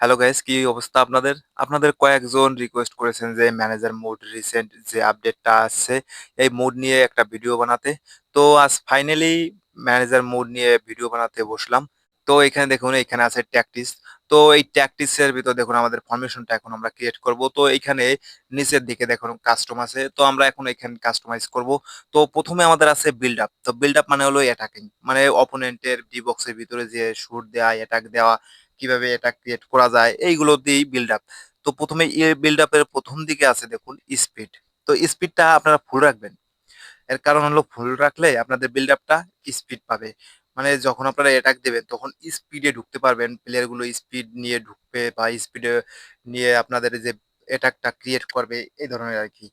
Hello guys কি অবস্থা আপনাদের? আপনাদের কয়েকজন রিকোয়েস্ট করেছেন যে ম্যানেজার মোড রিসেন্ট যে আপডেটটা আসছে এই মোড নিয়ে একটা ভিডিও বানাতে। তো আজ ফাইনালি ম্যানেজার মোড নিয়ে ভিডিও বানাতে বসলাম। তো এখানে দেখুন এখানে আছে ট্যাকটিস। তো এই ট্যাকটিসের ভিতর দেখুন আমাদের ফরমেশনটা এখন আমরা ক্রিয়েট করব। তো এখানে নিচের দিকে দেখুন কাস্টম আছে। তো আমরা এখন এখানে কাস্টমাইজ করব। তো প্রথমে আমাদের আছে বিল্ড আপ। তো বিল্ড আপ মানে হলো অ্যাটাকিং। মানে অপোনেন্টের ডি বক্সের ভিতরে যে শুট দেওয়া, অ্যাটাক দেওয়া কীভাবে এটা ক্রিয়েট করা যায়, এইগুলো দিয়েই বিল্ড আপ। তো প্রথমে বিল্ড আপ এর ১ম দিকে আছে দেখুন স্পিড। তো স্পিডটা আপনারা ফুল রাখবেন। এর কারণ হলো ফুল রাখলে আপনাদের বিল্ড আপটা স্পিড পাবে। মানে যখন আপনারা অ্যাটাক দেবেন, তখন স্পিডে ঢুকতে পারবেন। প্লেয়ারগুলো স্পিড নিয়ে ঢুকবে বা স্পিডে নিয়ে আপনাদের যে অ্যাটাকটা ক্রিয়েট করবে, এই ধরনের আর কি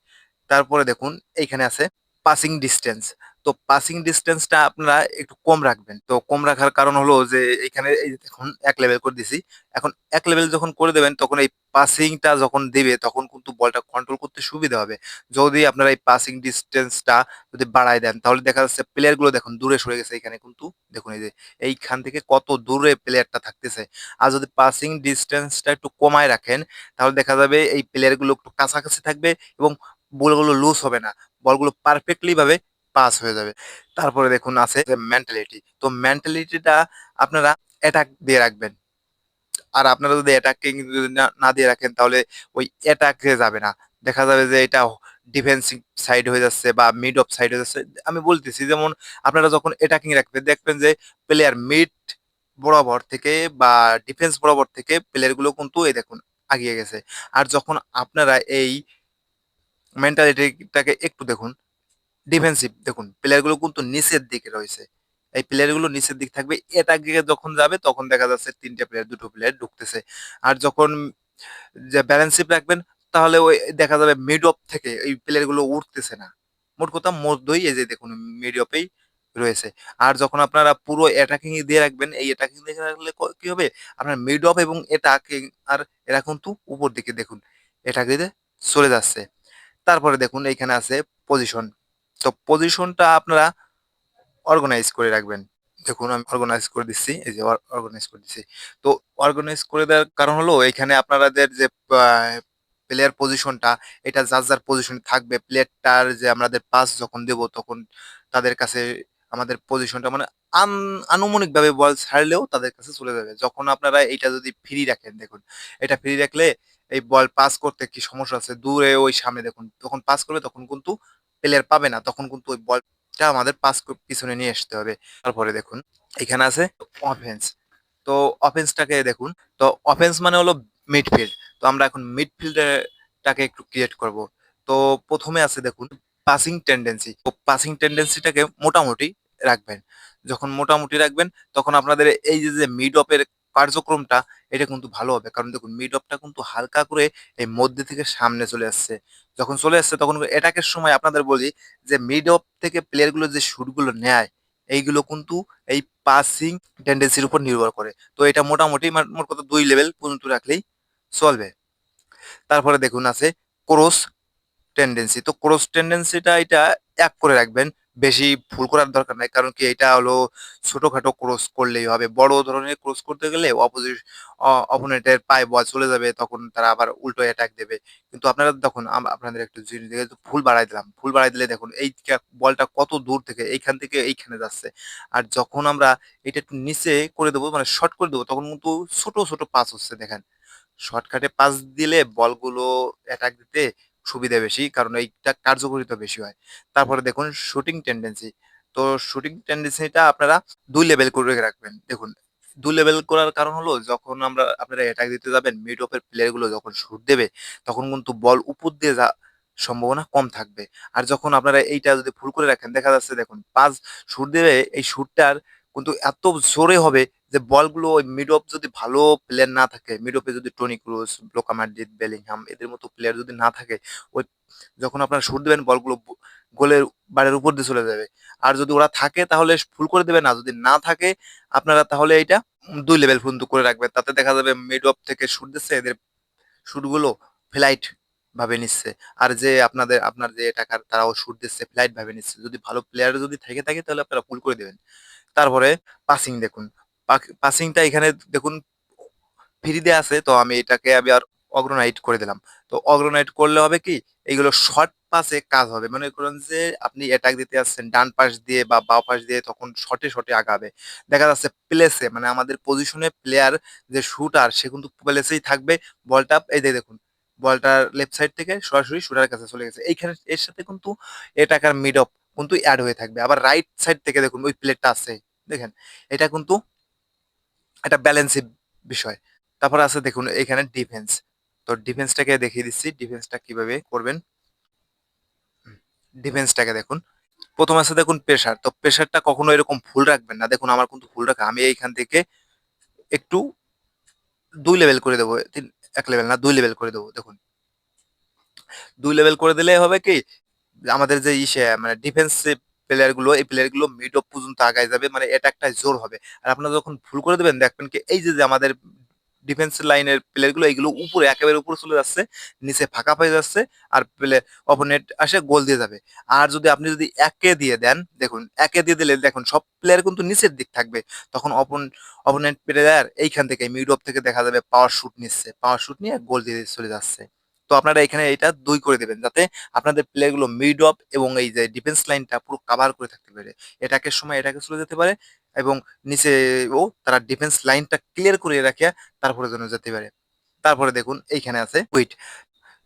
তারপরে দেখুন, এইখানে আছে পাসিং ডিসট্যান্স। তো পাসিং ডিসট্যান্সটা আপনারা একটু কম রাখবেন। তো কম রাখার কারণ হলো যে, এখানে এই দেখুন ১ লেভেল করে দিছি। এখন এক লেভেল যখন করে দেবেন, তখন এই পাসিংটা যখন দেবে, তখন কিন্তু বলটা কন্ট্রোল করতে সুবিধা হবে। যদি আপনারা এই পাসিং ডিসট্যান্সটা যদি বাড়ায় দেন, তাহলে দেখা যাচ্ছে প্লেয়ারগুলো দেখুন, দূরে সরে গেছে এখানে কিন্তু দেখুন এই যে, এইখান থেকে কত দূরে প্লেয়ারটা থাকতেছে। আর যদি পাসিং ডিসট্যান্সটা একটু কমায় রাখেন, তাহলে দেখা যাবে এই প্লেয়ারগুলো একটু কাছাকাছি থাকবে এবং বলগুলো লুজ হবে না। বলগুলো পারফেক্টলি ভাবে পাস হয়ে যাবে। তারপরে দেখুন আছে যে মেন্টালিটি। তো মেন্টালিটিটা আপনারা অ্যাটাক দিয়ে রাখবেন। আর আপনারা যদি অ্যাটাকিং যদি না দিয়ে রাখেন, তাহলে ওই অ্যাটাকে যাবে না। দেখা যাবে যে এটা ডিফেন্সিভ সাইড হয়ে যাচ্ছে বা মিড অফ সাইড হয়ে যাচ্ছে। আমি বলতেছি, যেমন আপনারা যখন অ্যাটাকিং রাখবেন, দেখবেন যে প্লেয়ার মিড বরাবর থেকে বা ডিফেন্স বরাবর থেকে প্লেয়ারগুলো কিন্তু এই দেখুন আগিয়ে গেছে। আর যখন আপনারা এই মেন্টালিটিটাকে একটু দেখুন ডিফেন্সিভ দেখুন প্লেয়ারগুলো কিন্তু নিচের দিকে রয়েছে। এই প্লেয়ারগুলো নিচের দিক থাকবে। অ্যাটাকে যখন যাবে, তখন দেখা যাচ্ছে ৩ টে প্লেয়ার ২ টো প্লেয়ার ঢুকতেছে। আর যখন যে ব্যালেন্সিভ রাখবেন, তাহলে ওই দেখা যাবে মিড অফ থেকে এই প্লেয়ারগুলো উঠতেছে না। মোট কথা মধ্যই এই যে দেখুন মিড অফেই রয়েছে। আর যখন আপনারা পুরো অ্যাটাকিং দিয়ে রাখবেন, এই অ্যাটাকিং দিয়ে রাখলে ক হবে? আপনার মিড অফ এবং অ্যাটাকিং আর এরা কিন্তু উপর দিকে দেখুন দিতে চলে যাচ্ছে। তারপরে দেখুন, এইখানে আছে পজিশন। তো পজিশনটা আপনারা অর্গানাইজ করে রাখবেন। দেখুন আমি অর্গানাইজ করে দিচ্ছি। এই যে অর্গানাইজ করে দিচ্ছি। তো অর্গানাইজ করে দেওয়ার কারণ হলো এখানে আপনাদের যে প্লেয়ার পজিশনটা এটা যার, যার পজিশনে থাকবে। প্লেয়ারটার যে আমাদের পাস যখন দেব তখন তাদের কাছে আমাদের পজিশনটা মানে আন আনুমানিকভাবে বল ছাড়লেও তাদের কাছে চলে যাবে। যখন আপনারা এটা যদি ফ্রি রাখেন দেখুন, এটা ফ্রি রাখলে এই বল পাস করতে কি সমস্যা আছে? দূরে ওই সামনে দেখুন। যখন পাস করবে তখন কিন্তু প্লেয়ার পাবে না। তখন কিন্তু ওই বলটা আমাদের পাস পিছনে নিয়ে আসতে হবে। তারপরে দেখুন এখানে আছে অফেন্স। তো অফেন্সটাকে দেখুন। তো অফেন্স মানে হলো মিডফিল্ড। তো আমরা এখন মিডফিল্ডে টাকে একটু ক্রিয়েট করব। তো প্রথমে আছে দেখুন পাসিং টেনডেন্সি। তো পাসিং টেনডেন্সিটাকে মোটামুটি রাখবেন। যখন মোটামুটি রাখবেন তখন আপনাদের এই যে, মিড অফ এর কার্যক্রমটা, এটা কিন্তু ভালো হবে। কারণ দেখুন মিড অফটা কিন্তু হালকা করে এই মধ্যে থেকে সামনে চলে আসছে। যখন চলে আসছে, তখন অ্যাটাকের সময় আপনাদের বলি যে মিড অফ থেকে প্লেয়ারগুলো যে শুটগুলো নেয়, এইগুলো কিন্তু এই পাসিং টেনডেন্সির উপর নির্ভর করে। তো এটা মোটামুটি মোট কথা দুই লেভেল পর্যন্ত রাখলেই চলবে। তারপরে দেখুন আছে ক্রস টেনডেন্সি। তো ক্রস টেন্ডেন্সিটা এটা এক করে রাখবেন। বেশি ফুল করার দরকার নাই। কারণ কি এটা হলো ছোটখাটো ক্রস করলেই হবে। বড় ধরনের ক্রস করতে গেলে অপোজিট অপোনেন্টের পায়ে বল চলে যাবে। তখন তারা আবার উল্টো অ্যাটাক দেবে। কিন্তু আপনারা আম আপনাদের একটু জিনিস দেখে ফুল বাড়াই দিলাম। ফুল বাড়াই দিলে দেখুন এই বলটা কত দূর থেকে এইখান থেকে এইখানে যাচ্ছে। আর যখন আমরা এটা একটু নিচে করে দেবো মানে শর্ট করে দেবো তখন কিন্তু ছোট, ছোট পাস হচ্ছে দেখেন। শর্টকাটে পাস দিলে বলগুলো অ্যাটাক দিতে সুবিধা বেশি। কারণ এইটা কার্যকারিতা বেশি হয়। তারপরে দেখুন শুটিং টেনডেন্সি। তো শুটিং টেনডেন্সিটা আপনারা দুই লেভেল করে রাখবেন। দেখুন ২ লেভেল করার কারণ হলো যখন আমরা, আপনারা অ্যাটাক দিতে যাবেন মিড অফের এর প্লেয়ারগুলো যখন শুট দেবে, তখন কিন্তু বল উপর দিয়ে যা সম্ভাবনা কম থাকবে। আর যখন আপনারা এইটা যদি ফুল করে রাখেন, দেখা যাচ্ছে দেখুন, পাঁচ শুট দেবে, এই শুটটার কিন্তু এত জোরে হবে যে বলগুলো ওই মিড অফ যদি ভালো প্লেয়ার না থাকে, মিড অফে যদি Toni Kroos, Luka Modric, Bellingham এদের মতো প্লেয়ার যদি না থাকে ওই যখন আপনারা শুট দিবেন বলগুলো গোলের বারের উপর দিয়ে চলে যাবে। আর যদি ওরা থাকে তাহলে ফুল করে দেবে না যদি না থাকে আপনারা তাহলে এইটা দুই লেভেল পর্যন্ত করে রাখবেন। তাতে দেখা যাবে মিড অফ থেকে শুট দিচ্ছে এদের শুটগুলো ফ্লাইট ভাবে নিচ্ছে। আর যে আপনাদের আপনার যে টাকার তারাও শুট দিচ্ছে ফ্লাইট ভাবে নিচ্ছে। যদি ভালো প্লেয়ার যদি থেকে থাকে তাহলে আপনারা ফুল করে দিবেন। তারপরে পাসিং দেখুন। পাসিংটা এখানে দেখুন ফ্রি ফ্রিতে আছে, তো আমি এটাকে আমি আর অগ্রনাইট করে দিলাম। তো অগ্রনাইট করলে হবে কি, এইগুলো শর্ট পাসে কাজ হবে। মনে করেন যে আপনি অ্যাটাক দিতে আসছেন, ডান পাশ দিয়ে বা বাঁ পাশ দিয়ে তখন শর্টে শর্টে আগাবে। দেখা যাচ্ছে প্লেসে মানে আমাদের পজিশনে প্লেয়ার যে শুটার সে কিন্তু প্লেসেই থাকবে। বলটা, এই যে দেখুন বলটার লেফট সাইড থেকে সরাসরি শুটারের কাছে চলে গেছে। এইখানে, এর সাথে কিন্তু এটাকার মিড অফ কিন্তু অ্যাড হয়ে থাকবে। আবার রাইট সাইড থেকে দেখুন, ওই প্লেটটা আছে। দেখেন, এটা কিন্তু একটা ব্যালেন্সিভ বিষয়। তারপর আছে দেখুন, এখানে ডিফেন্স তো ডিফেন্সটাকে দেখিয়ে দিচ্ছি ডিফেন্সটা কীভাবে করবেন? ডিফেন্সটাকে দেখুন। প্রথম আছে দেখুন প্রেশার তো প্রেশারটা কখনো এরকম ফুল রাখবেন না। দেখুন, আমার কিন্তু ফুল রাখা। আমি এইখান থেকে একটু দুই লেভেল করে দেবো। তিন, এক লেভেল না, দুই লেভেল করে দেবো, দেখুন। দুই লেভেল করে দিলে হবে কি? আমাদের যে ইসে মানে ডিফেন্সিভ প্লেয়ারগুলো এই প্লেয়ারগুলো মিড অফ পর্যন্ত আগায় যাবে মানে এটা একটা জোর হবে। আর আপনারা যখন ভুল করে দেবেন, দেখবেন কি, এই যে আমাদের ডিফেন্স লাইনের প্লেয়ারগুলো এইগুলো উপরে, একেবারে উপরে চলে যাচ্ছে, নিচে ফাঁকা হয়ে যাচ্ছে, আর প্লে অপোনেন্ট আসে গোল দিয়ে যাবে। আর যদি আপনি যদি একে দিয়ে দেন, দেখুন, একে দিয়ে দিলে, দেখুন, সব প্লেয়ার কিন্তু নিচের দিক থাকবে। তখন অপন অপোনেন্ট প্লেয়ার এইখান থেকে মিড অফ থেকে দেখা যাবে পাওয়ার শুট নিচ্ছে পাওয়ার শুট নিয়ে গোল দিয়ে চলে যাচ্ছে। তো আপনারা এখানে এটা দুই করে দেবেন, যাতে আপনাদের প্লেয়ারগুলো মিড অফ এবং এই যে ডিফেন্স লাইনটা পুরো কাভার করে থাকতে পারে। এটাকে সময় এটাকে চলে যেতে পারে এবং নিচেও তারা ডিফেন্স লাইনটা ক্লিয়ার করে রাখে তারপরে যেন যেতে পারে। তারপরে দেখুন এইখানে আছে উইট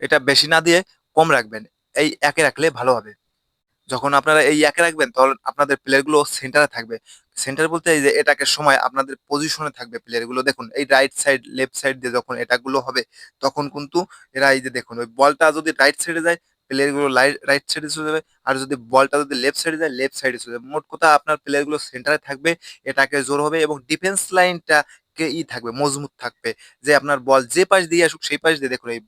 এটা বেশি না দিয়ে কম রাখবেন, এই একে রাখলে ভালো হবে। যখন আপনারা এই একে রাখবেন, তখন আপনাদের প্লেয়ারগুলো সেন্টারে থাকবে। সেন্টার বলতে এই যে এটাকে সময় আপনাদের পজিশনে থাকবে প্লেয়ারগুলো দেখুন, এই রাইট সাইড লেফট সাইড দিয়ে যখন এটাগুলো হবে, তখন কিন্তু এরা এই যে দেখুন, ওই বলটা যদি রাইট সাইডে যায় প্লেয়ারগুলো রাইট সাইডে চলে যাবে। আর যদি বলটা যদি লেফট সাইডে যায় লেফট সাইডে চলে যাবে। মোট কথা আপনার প্লেয়ারগুলো সেন্টারে থাকবে, এটাকে জোর হবে এবং ডিফেন্স লাইনটা কে ই থাকবে, মজবুত থাকবে। যে আপনার বল যে পাশ দিয়ে আসুক, সেই পাশ দিয়ে দেখুন, এই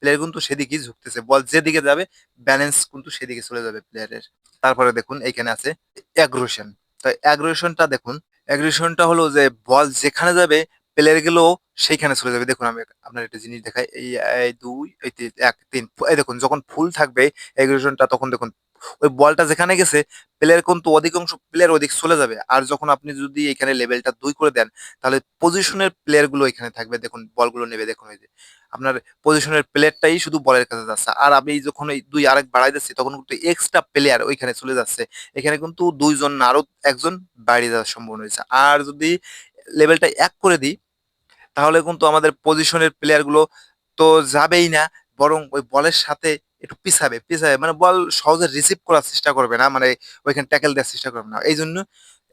প্লেয়ার কিন্তু সেদিকেই ঝুঁকতেছে। বল যেদিকে যাবে ব্যালেন্স কিন্তু সেদিকে চলে যাবে প্লেয়ারের তারপরে দেখুন, এইখানে আছে অ্যাগ্রেশন তো অ্যাগ্রেশনটা দেখুন। অ্যাগ্রেশনটা হলো যে বল যেখানে যাবে প্লেয়ার গেলেও সেইখানে চলে যাবে। দেখুন আমি আপনার একটা জিনিস দেখাই। এই দুই, এই এক, তিন। এই দেখুন, যখন ফুল থাকবে অ্যাগ্রেশনটা তখন দেখুন ওই বলটা যেখানে গেছে প্লেয়ার কিন্তু অধিকাংশ প্লেয়ার ওদিক চলে যাবে। আর যখন আপনি যদি এখানে লেভেলটা দুই করে দেন, তাহলে পজিশনের প্লেয়ারগুলো এখানে থাকবে। দেখুন, বলগুলো নেবে, দেখুন এই যে, আপনার পজিশনের প্লেয়ারটাই শুধু বলের কাছে যাচ্ছে। আর আমি যখন এই দুই আরেক বাড়াই যাচ্ছি তখন কিন্তু এক্সট্রা প্লেয়ার ওইখানে চলে যাচ্ছে। এখানে কিন্তু দুইজন না, আরও একজন বাইরে যাওয়ার সম্ভাবনা রয়েছে। আর যদি লেভেলটা এক করে দিই, তাহলে কিন্তু আমাদের পজিশনের প্লেয়ারগুলো তো যাবেই না, বরং ওই বলের সাথে একটু পিছাবে পিছাবে মানে বল সহজে রিসিভ করার চেষ্টা করবে না মানে ওইখানে ট্যাকেল দেওয়ার চেষ্টা করবে না। এই জন্য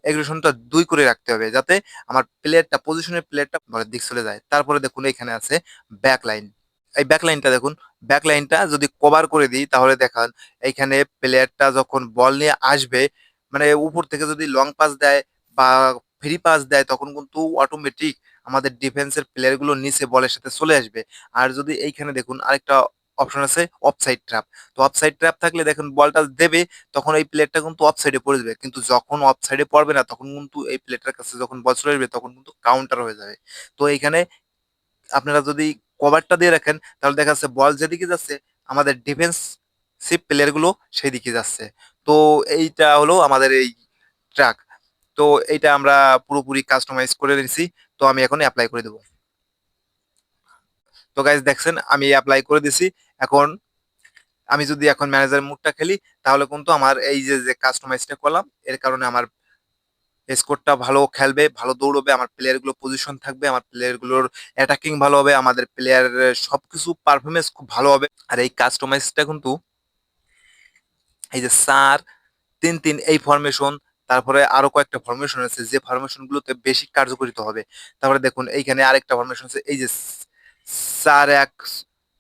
এগ্রেশনটা দুই করে রাখতে হবে, যাতে আমার প্লেয়ারটা পজিশনের প্লেয়ারটা বলের দিক চলে যায়। তারপরে দেখুন এখানে আছে ব্যাক লাইন এই ব্যাক লাইনটা দেখুন ব্যাক লাইনটা যদি কভার করে দিই, তাহলে দেখান এইখানে প্লেয়ারটা যখন বল নিয়ে আসবে মানে উপর থেকে যদি লং পাস দেয় বা ফ্রি পাস দেয়, তখন কিন্তু অটোমেটিক আমাদের ডিফেন্সের প্লেয়ারগুলো নিচে বলের সাথে চলে আসবে। আর যদি এইখানে দেখুন আরেকটা অপশন আছে অফসাইড ট্র্যাপ তো অফসাইড ট্র্যাপ থাকলে দেখুন বলটা দেবে, তখন এই প্লেয়ারটা কিন্তু অফসাইডে পড়ে যাবে। কিন্তু যখন অফসাইডে পড়বে না, তখন কিন্তু এই প্লেয়ারটার কাছে যখন বল চলে তখন কিন্তু কাউন্টার হয়ে যাবে। তো এইখানে আপনারা যদি কভারটা দিয়ে রাখেন, তাহলে দেখা যাচ্ছে বল যেদিকে যাচ্ছে, আমাদের ডিফেন্স ডিফেন্সিভ প্লেয়ারগুলো সেই দিকে যাচ্ছে। তো এইটা হলো আমাদের এই ট্র্যাক তো এইটা আমরা পুরোপুরি কাস্টমাইজ করে নিয়েছি তো আমি এখন অ্যাপ্লাই করে দেবো। তো গাইজ দেখছেন, আমি অ্যাপ্লাই করে দিছি। এখন আমি যদি এখন ম্যানেজার মুডটা খেলি, তাহলে কিন্তু আমার এই যে যে কাস্টমাইজটা করলাম, এর কারণে আমার স্কোরটা ভালো খেলবে, ভালো দৌড়বে, আমার প্লেয়ারগুলো পজিশন থাকবে, আমার প্লেয়ারগুলোর অ্যাটাকিং ভালো হবে, আমাদের প্লেয়ার সবকিছু পারফরমেন্স খুব ভালো হবে। আর এই কাস্টমাইজটা কিন্তু এই যে সার তিন তিন, এই ফরমেশন তারপরে আরও কয়েকটা ফরমেশন আছে, যে ফরমেশন গুলোতে বেশি কার্যকরিত হবে। তারপরে দেখুন, এইখানে আরেকটা ফরমেশন আছে, এই যে চার এক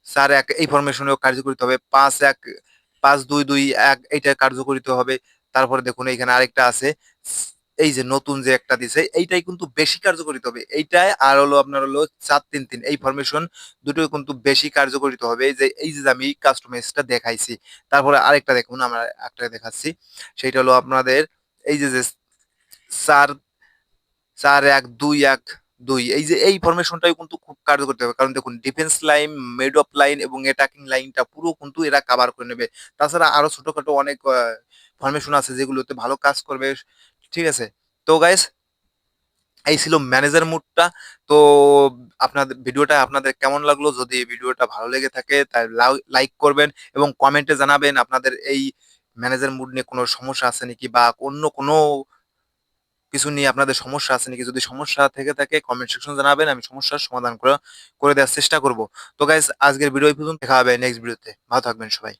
চার এক এই ফরমেশনেও কার্যকরিত হবে, পাঁচ এক, পাঁচ দুই দুই এক এইটা কার্যকরিত হবে। তারপরে দেখুন, এইখানে আরেকটা আছে, এই যে নতুন যে একটা দিছে, এইটাই কিন্তু বেশি কার্যকরিত হবে। এইটাই আর হলো আপনার হলো চার তিন তিন, এই ফরমেশন দুটোই কিন্তু বেশি কার্যকরিত হবে। যে, এই যে আমি কাস্টমাইজটা দেখাইছি, তারপরে আরেকটা দেখুন, আমরা একটা দেখাচ্ছি। সেইটা হলো আপনাদের, এই যে যে চার চার এক, দুই এক দুই। এই যে, এই ফরমেশনটাই কিন্তু খুব কার্যকর হবে। কারণ দেখুন defence line mid off line এবং অ্যাটাকিং লাইনটা পুরো কিন্তু এরা কাভার করে নেবে। তাছাড়া আরও ছোটখাটো অনেক ফরমেশন আছে যেগুলোতে ভালো কাজ করবে। ঠিক আছে? তো গাইস এই ছিল ম্যানেজার মুডটা তো আপনাদের ভিডিওটা আপনাদের কেমন লাগল? যদি ভিডিওটা ভালো লেগে থাকে তাই লাইক করবেন এবং কমেন্টে জানাবেন আপনাদের এই ম্যানেজার মুড নিয়ে কোনো সমস্যা আছে নাকি বা অন্য কোনো কিছু নিয়ে আপনাদের সমস্যা আছে নাকি? যদি সমস্যা থেকে থাকে কমেন্ট সেকশন জানাবেন, আমি সমস্যার সমাধান করে দেওয়ার চেষ্টা করব। তো গাইজ আজকের ভিডিও পর্যন্ত। দেখা হবে নেক্সট ভিডিওতে ভালো থাকবেন সবাই।